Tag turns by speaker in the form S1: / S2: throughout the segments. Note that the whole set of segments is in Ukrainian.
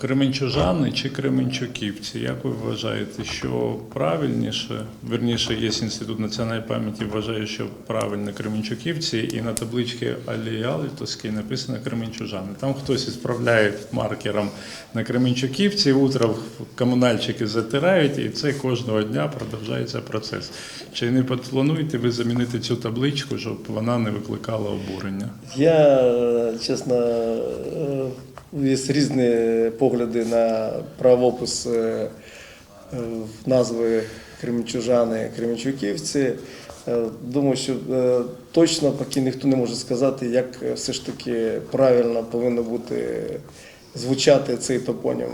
S1: Кременчужани чи Кременчуківці? Як ви вважаєте, що правильніше? Верніше, є інститут національної пам'яті, вважає, що правильно Кременчуківці, і на табличці Алії Алітовській написано Кременчужани. Там хтось ісправляє маркером на Кременчуківці, утром комунальщики затирають, і це кожного дня продовжується процес. Чи не плануєте ви замінити цю табличку, щоб вона не викликала обурення?
S2: Я, чесно, е, є різні погляди на правопис е, е, назви кремчужани, Кременчуківці. Е, Думаю, що точно поки ніхто не може сказати, як все ж таки правильно повинно бути звучати цей топонім.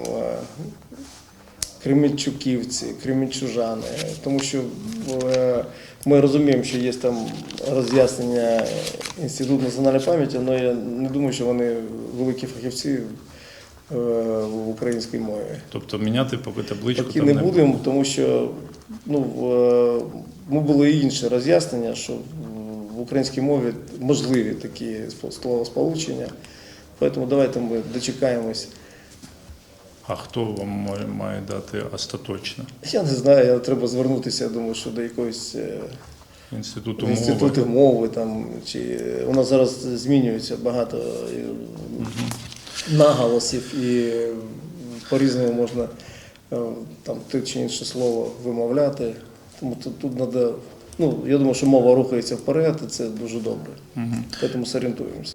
S2: Е, Кременчуківці, Кременчужани, тому що е, ми розуміємо, що є там роз'яснення Інституту національної пам'яті, але я не думаю, що вони великі фахівці е, в українській мові.
S1: Тобто міняти поки табличку
S2: Такі
S1: там
S2: не
S1: не
S2: будемо, тому що ну, ми були і інші роз'яснення, що в українській мові можливі такі словосполучення. Тому давайте ми дочекаємось.
S1: А хто вам має- має дати остаточно?
S2: Я не знаю, я- треба звернутися, я думаю, що до якоїсь е,
S1: Інституту мови?
S2: мови там чи е, у нас зараз змінюється багато е, наголосів і по-різному можна там те чи інше слово вимовляти. Тому тут, тут треба, ну я думаю, що мова рухається вперед, і це дуже добре.
S1: Мгм.
S2: Тому зорієнтуємося.